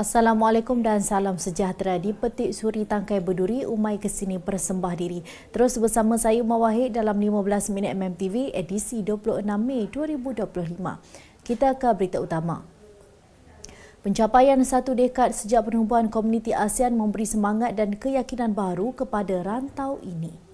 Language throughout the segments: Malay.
Assalamualaikum dan salam sejahtera di Petik Suri Tangkai Berduri Umai Kesini Persembah Diri. Terus bersama saya Umar Wahid dalam 15 minit MMTV edisi 26 Mei 2025. Kita ke berita utama. Pencapaian satu dekad sejak penubuhan komuniti ASEAN memberi semangat dan keyakinan baru kepada rantau ini.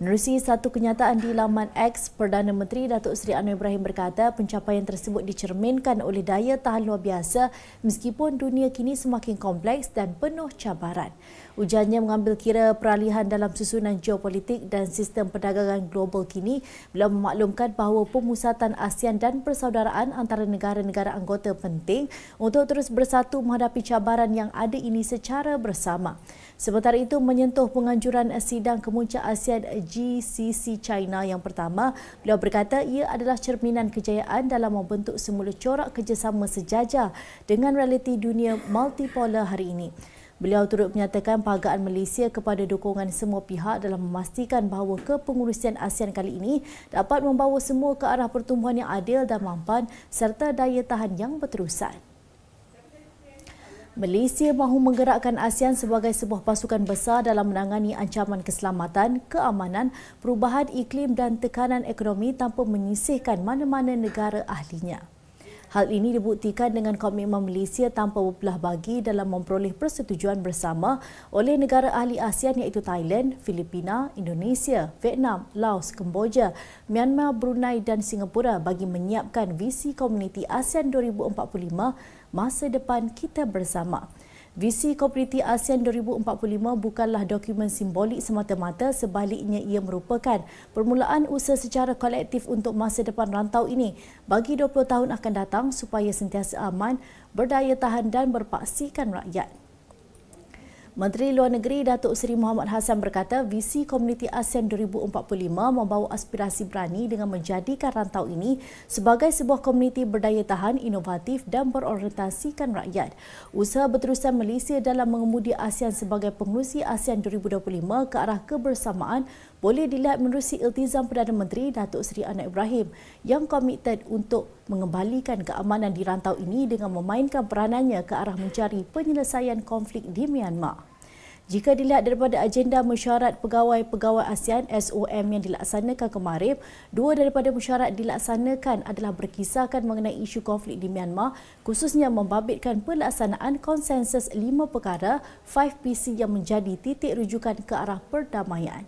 Menerusi satu kenyataan di laman X, Perdana Menteri Datuk Seri Anwar Ibrahim berkata pencapaian tersebut dicerminkan oleh daya tahan luar biasa meskipun dunia kini semakin kompleks dan penuh cabaran. Ujarnya mengambil kira peralihan dalam susunan geopolitik dan sistem perdagangan global kini bila memaklumkan bahawa pemusatan ASEAN dan persaudaraan antara negara-negara anggota penting untuk terus bersatu menghadapi cabaran yang ada ini secara bersama. Sementara itu menyentuh penganjuran sidang kemuncak ASEAN GCC China yang pertama, beliau berkata ia adalah cerminan kejayaan dalam membentuk semula corak kerjasama sejajar dengan realiti dunia multipolar hari ini. Beliau turut menyatakan pagaan Malaysia kepada dukungan semua pihak dalam memastikan bahawa kepengurusian ASEAN kali ini dapat membawa semua ke arah pertumbuhan yang adil dan mampan serta daya tahan yang berterusan. Malaysia mahu menggerakkan ASEAN sebagai sebuah pasukan besar dalam menangani ancaman keselamatan, keamanan, perubahan iklim dan tekanan ekonomi tanpa menyisihkan mana-mana negara ahlinya. Hal ini dibuktikan dengan komitmen Malaysia tanpa berbelah bagi dalam memperoleh persetujuan bersama oleh negara ahli ASEAN iaitu Thailand, Filipina, Indonesia, Vietnam, Laos, Kemboja, Myanmar, Brunei dan Singapura bagi menyiapkan visi komuniti ASEAN 2045 masa depan kita bersama. Visi Komuniti ASEAN 2045 bukanlah dokumen simbolik semata-mata sebaliknya ia merupakan permulaan usaha secara kolektif untuk masa depan rantau ini bagi 20 tahun akan datang supaya sentiasa aman, berdaya tahan dan berpaksikan rakyat. Menteri Luar Negeri Datuk Seri Muhammad Hassan berkata visi Komuniti ASEAN 2045 membawa aspirasi berani dengan menjadikan rantau ini sebagai sebuah komuniti berdaya tahan, inovatif dan berorientasikan rakyat. Usaha berterusan Malaysia dalam mengemudi ASEAN sebagai pengurusi ASEAN 2025 ke arah kebersamaan boleh dilihat menerusi iltizam Perdana Menteri Datuk Seri Anwar Ibrahim yang komited untuk mengembalikan keamanan di rantau ini dengan memainkan peranannya ke arah mencari penyelesaian konflik di Myanmar. Jika dilihat daripada agenda mesyuarat pegawai-pegawai ASEAN SOM yang dilaksanakan kemarin, dua daripada mesyuarat dilaksanakan adalah berkisahkan mengenai isu konflik di Myanmar, khususnya membabitkan pelaksanaan konsensus lima perkara 5PC yang menjadi titik rujukan ke arah perdamaian.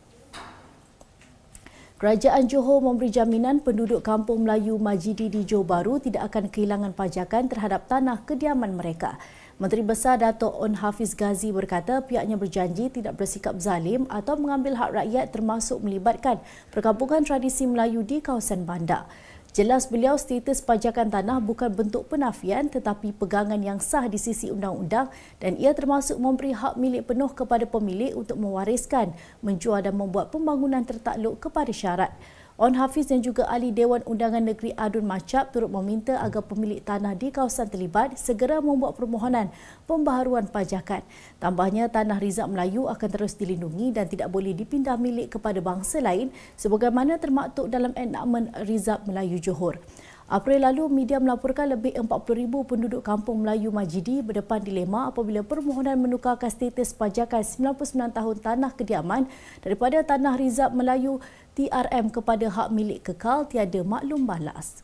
Kerajaan Johor memberi jaminan penduduk kampung Melayu Majidi di Johor Bahru tidak akan kehilangan pajakan terhadap tanah kediaman mereka. Menteri Besar Datuk On Hafiz Ghazi berkata pihaknya berjanji tidak bersikap zalim atau mengambil hak rakyat termasuk melibatkan perkampungan tradisi Melayu di kawasan bandar. Jelas beliau status pajakan tanah bukan bentuk penafian tetapi pegangan yang sah di sisi undang-undang dan ia termasuk memberi hak milik penuh kepada pemilik untuk mewariskan, menjual dan membuat pembangunan tertakluk kepada syarat. On Hafiz dan juga ahli Dewan Undangan Negeri Adun Macap turut meminta agar pemilik tanah di kawasan terlibat segera membuat permohonan pembaharuan pajakan. Tambahnya, tanah Rizab Melayu akan terus dilindungi dan tidak boleh dipindah milik kepada bangsa lain sebagaimana termaktub dalam enakmen Rizab Melayu Johor. April lalu, media melaporkan lebih 40,000 penduduk kampung Melayu Majidi berdepan dilema apabila permohonan menukarkan status pajakan 99 tahun tanah kediaman daripada Tanah Rizab Melayu TRM kepada hak milik kekal tiada maklum balas.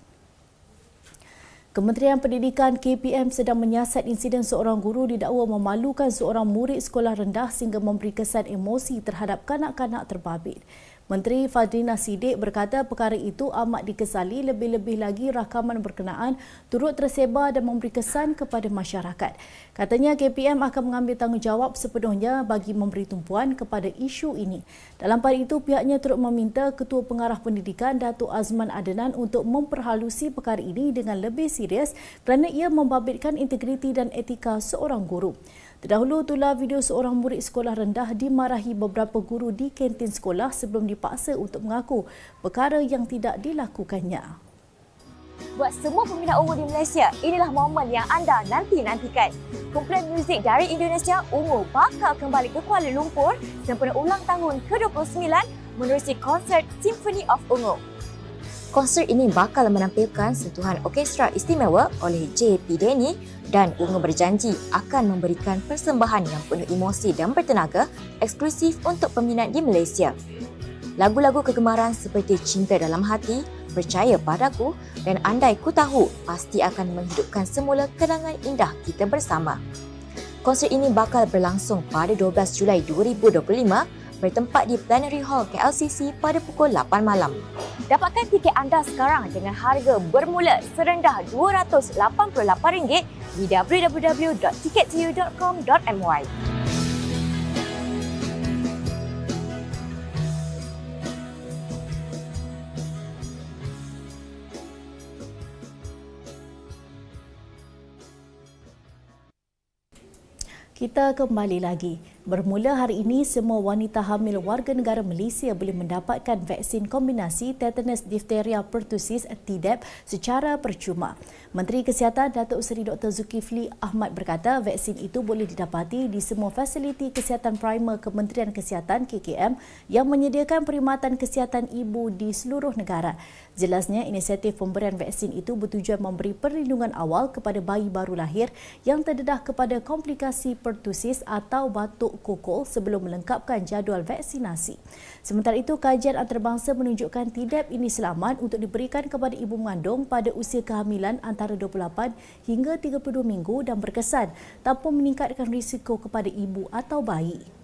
Kementerian Pendidikan KPM sedang menyiasat insiden seorang guru didakwa memalukan seorang murid sekolah rendah sehingga memberi kesan emosi terhadap kanak-kanak terbabit. Menteri Fadlina Sidik berkata perkara itu amat dikesali lebih-lebih lagi rakaman berkenaan turut tersebar dan memberi kesan kepada masyarakat. Katanya KPM akan mengambil tanggungjawab sepenuhnya bagi memberi tumpuan kepada isu ini. Dalam pada itu pihaknya turut meminta Ketua Pengarah Pendidikan Datuk Azman Adenan untuk memperhalusi perkara ini dengan lebih serius kerana ia membabitkan integriti dan etika seorang guru. Terdahulu itulah video seorang murid sekolah rendah dimarahi beberapa guru di kantin sekolah sebelum dipaksa untuk mengaku perkara yang tidak dilakukannya. Buat semua peminat Ungu di Malaysia, inilah momen yang anda nanti-nantikan. Kumpulan muzik dari Indonesia, Ungu bakal kembali ke Kuala Lumpur sempena ulang tahun ke-29 menerusi konsert Symphony of Ungu. Konsert ini bakal menampilkan sentuhan orkestra istimewa oleh J.P. Denny dan Ungu berjanji akan memberikan persembahan yang penuh emosi dan bertenaga eksklusif untuk peminat di Malaysia. Lagu-lagu kegemaran seperti Cinta Dalam Hati, Percaya Padaku dan Andai Ku Tahu pasti akan menghidupkan semula kenangan indah kita bersama. Konsert ini bakal berlangsung pada 12 Julai 2025 bertempat di Plenary Hall KLCC pada pukul 8 malam. Dapatkan tiket anda sekarang dengan harga bermula serendah RM288 di www.tickettoyou.com.my. Kita kembali lagi. Bermula hari ini, semua wanita hamil warga negara Malaysia boleh mendapatkan vaksin kombinasi tetanus diphtheria pertussis TDAP secara percuma. Menteri Kesihatan Datuk Seri Dr. Zulkifli Ahmad berkata vaksin itu boleh didapati di semua fasiliti kesihatan primer Kementerian Kesihatan KKM yang menyediakan perkhidmatan kesihatan ibu di seluruh negara. Jelasnya, inisiatif pemberian vaksin itu bertujuan memberi perlindungan awal kepada bayi baru lahir yang terdedah kepada komplikasi pertussis atau batuk kokol sebelum melengkapkan jadual vaksinasi. Sementara itu, kajian antarabangsa menunjukkan TDAP ini selamat untuk diberikan kepada ibu mengandung pada usia kehamilan antara 28 hingga 32 minggu dan berkesan tanpa meningkatkan risiko kepada ibu atau bayi.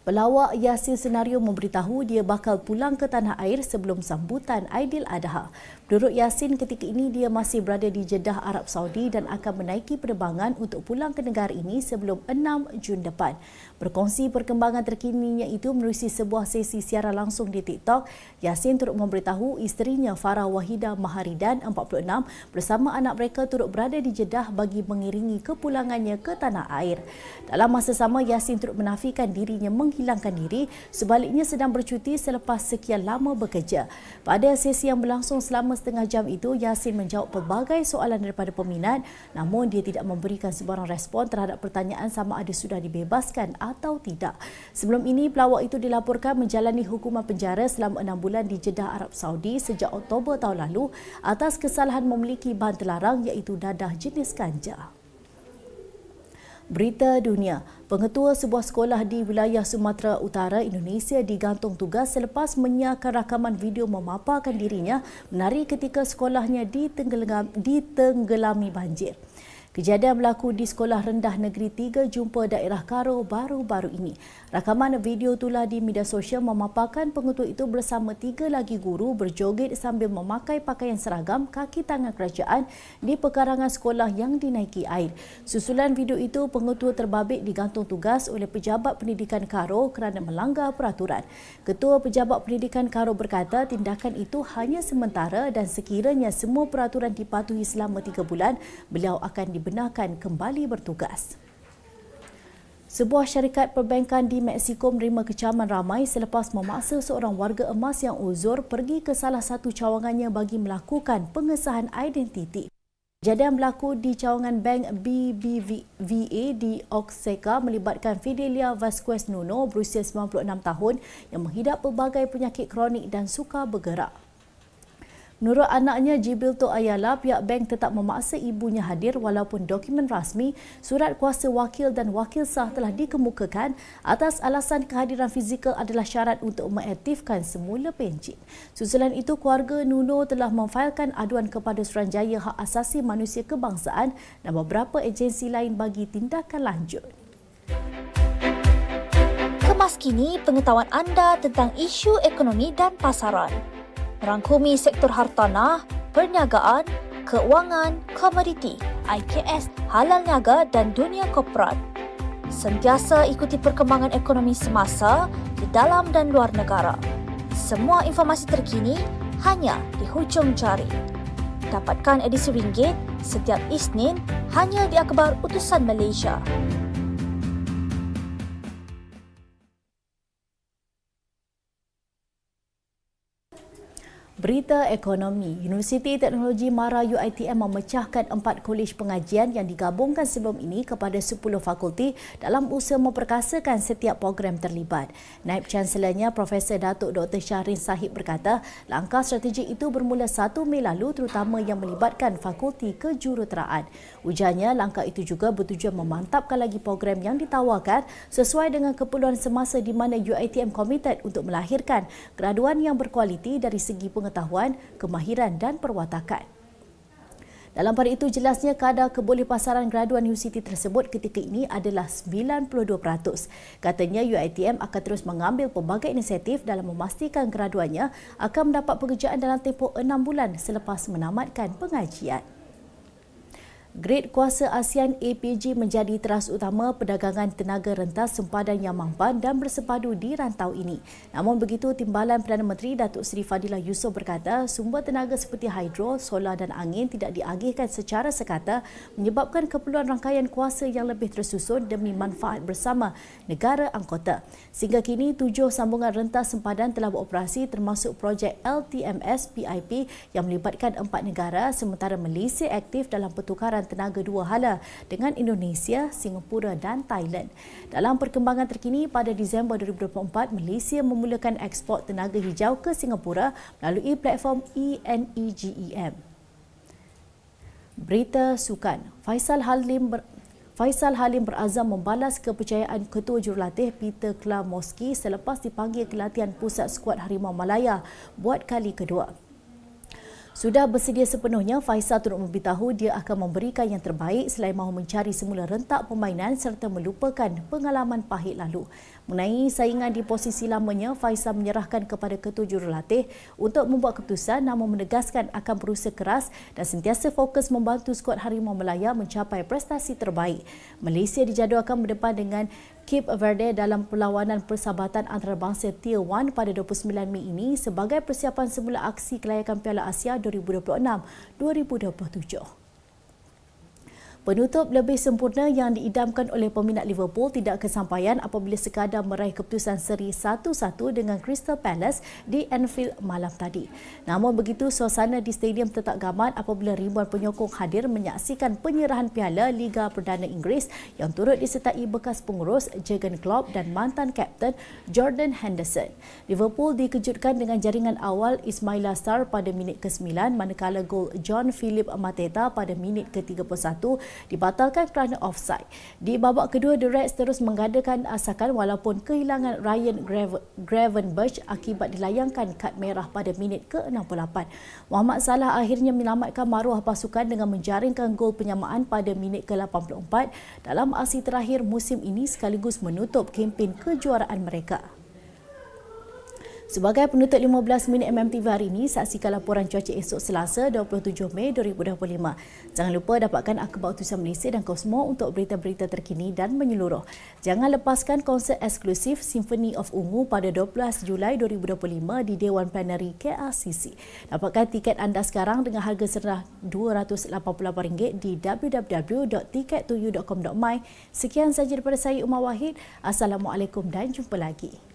Pelawak Yasin Senario memberitahu dia bakal pulang ke tanah air sebelum sambutan Aidil Adha. Menurut Yasin, ketika ini dia masih berada di Jeddah, Arab Saudi dan akan menaiki penerbangan untuk pulang ke negara ini sebelum 6 Jun depan. Berkongsi perkembangan terkininya itu menerusi sebuah sesi siaran langsung di TikTok, Yasin turut memberitahu isterinya Farah Wahida Maharidan, 46, bersama anak mereka turut berada di Jeddah bagi mengiringi kepulangannya ke tanah air. Dalam masa sama, Yasin turut menafikan dirinya menghilangkan diri sebaliknya sedang bercuti selepas sekian lama bekerja. Pada sesi yang berlangsung selama setengah jam itu, Yasin menjawab pelbagai soalan daripada peminat namun dia tidak memberikan sebarang respon terhadap pertanyaan sama ada sudah dibebaskan atau tidak. Sebelum ini, pelawak itu dilaporkan menjalani hukuman penjara selama enam bulan di Jeddah, Arab Saudi sejak Oktober tahun lalu atas kesalahan memiliki bahan terlarang iaitu dadah jenis ganja. Berita dunia, pengetua sebuah sekolah di wilayah Sumatera Utara, Indonesia digantung tugas selepas menyiarkan rakaman video memaparkan dirinya menari ketika sekolahnya ditenggelami banjir. Kejadian berlaku di Sekolah Rendah Negeri 3 Jumpa Daerah Karo baru-baru ini. Rakaman video itulah di media sosial memaparkan pengetua itu bersama tiga lagi guru berjoget sambil memakai pakaian seragam kaki tangan kerajaan di pekarangan sekolah yang dinaiki air. Susulan video itu, pengetua terbabit digantung tugas oleh Pejabat Pendidikan Karo kerana melanggar peraturan. Ketua Pejabat Pendidikan Karo berkata tindakan itu hanya sementara dan sekiranya semua peraturan dipatuhi selama tiga bulan, beliau akan dibenarkan kembali bertugas. Sebuah syarikat perbankan di Mexico menerima kecaman ramai selepas memaksa seorang warga emas yang uzur pergi ke salah satu cawangannya bagi melakukan pengesahan identiti. Kejadian berlaku di cawangan bank BBVA di Oaxaca melibatkan Fidelia Vasquez Nuno berusia 96 tahun yang menghidap pelbagai penyakit kronik dan suka bergerak. Menurut anaknya Jibilto Ayala, pihak bank tetap memaksa ibunya hadir walaupun dokumen rasmi, surat kuasa wakil dan wakil sah telah dikemukakan atas alasan kehadiran fizikal adalah syarat untuk mengaktifkan semula pencin. Susulan itu, keluarga Nuno telah memfailkan aduan kepada Suruhanjaya Hak Asasi Manusia Kebangsaan dan beberapa agensi lain bagi tindakan lanjut. Kemas kini pengetahuan anda tentang isu ekonomi dan pasaran merangkumi sektor hartanah, perniagaan, keuangan, komoditi, IKS, halal niaga dan dunia korporat. Sentiasa ikuti perkembangan ekonomi semasa di dalam dan luar negara. Semua informasi terkini hanya di hujung jari. Dapatkan edisi ringgit setiap Isnin hanya di Akhbar Utusan Malaysia. Berita ekonomi, Universiti Teknologi Mara UiTM memecahkan empat kolej pengajian yang digabungkan sebelum ini kepada 10 fakulti dalam usaha memperkasakan setiap program terlibat. Naib Chancellernya Profesor Datuk Dr. Syahrin Sahib berkata, langkah strategik itu bermula 1 Mei lalu terutama yang melibatkan fakulti kejuruteraan. Ujarnya, langkah itu juga bertujuan memantapkan lagi program yang ditawarkan sesuai dengan keperluan semasa di mana UiTM komited untuk melahirkan graduan yang berkualiti dari segi pengetahuan kemahiran dan perwatakan. Dalam pada itu, jelasnya kadar kebolehpasaran graduan universiti tersebut ketika ini adalah 92%. Katanya UiTM akan terus mengambil pelbagai inisiatif dalam memastikan graduannya akan mendapat pekerjaan dalam tempoh 6 bulan selepas menamatkan pengajian. Grade Kuasa ASEAN APG menjadi teras utama perdagangan tenaga rentas sempadan yang mampan dan bersepadu di rantau ini. Namun begitu, Timbalan Perdana Menteri Datuk Seri Fadilah Yusof berkata sumber tenaga seperti hidro, solar dan angin tidak diagihkan secara sekata menyebabkan keperluan rangkaian kuasa yang lebih tersusun demi manfaat bersama negara anggota. Sehingga kini, tujuh sambungan rentas sempadan telah beroperasi termasuk projek LTMS PIP yang melibatkan empat negara sementara Malaysia aktif dalam pertukaran tenaga dua hala dengan Indonesia, Singapura dan Thailand. Dalam perkembangan terkini pada Disember 2024, Malaysia memulakan ekspor tenaga hijau ke Singapura melalui platform ENEGEM. Berita sukan. Faisal Halim ber Faisal Halim berazam membalas kepercayaan Ketua Jurulatih Peter Klamoski selepas dipanggil ke latihan pusat skuad Harimau Malaya buat kali kedua. Sudah bersedia sepenuhnya, Faisal turut memberitahu dia akan memberikan yang terbaik selain mahu mencari semula rentak permainan serta melupakan pengalaman pahit lalu. Mengenai saingan di posisi lamanya, Faisal menyerahkan kepada ketua jurulatih untuk membuat keputusan namun menegaskan akan berusaha keras dan sentiasa fokus membantu skuad Harimau Melaya mencapai prestasi terbaik. Malaysia dijadualkan berdepan dengan Cape Verde dalam perlawanan persahabatan antarabangsa Tier 1 pada 29 Mei ini sebagai persiapan semula aksi kelayakan Piala Asia 2026-2027. Penutup lebih sempurna yang diidamkan oleh peminat Liverpool tidak kesampaian apabila sekadar meraih keputusan seri 1-1 dengan Crystal Palace di Anfield malam tadi. Namun begitu, suasana di stadium tetap gaman apabila ribuan penyokong hadir menyaksikan penyerahan piala Liga Perdana Inggeris yang turut disertai bekas pengurus Jurgen Klopp dan mantan kapten Jordan Henderson. Liverpool dikejutkan dengan jaringan awal Ismaila Sarr pada minit ke-9 manakala gol John Philip Mateta pada minit ke-31 dibatalkan kerana offside. Di babak kedua, The Reds terus menggadakan asakan walaupun kehilangan Ryan Gravenberch akibat dilayangkan kad merah pada minit ke-68. Muhammad Salah akhirnya menyelamatkan maruah pasukan dengan menjaringkan gol penyamaan pada minit ke-84 dalam aksi terakhir musim ini sekaligus menutup kempen kejuaraan mereka. Sebagai penutup 15 minit MMTV hari ini, saksikan laporan cuaca esok Selasa 27 Mei 2025. Jangan lupa dapatkan akhbar utusan Malaysia dan Kosmo untuk berita-berita terkini dan menyeluruh. Jangan lepaskan konsert eksklusif Symphony of Ungu pada 12 Julai 2025 di Dewan Plenary KLCC. Dapatkan tiket anda sekarang dengan harga serah RM288 di www.ticket2u.com.my. Sekian sahaja daripada saya Umar Wahid. Assalamualaikum dan jumpa lagi.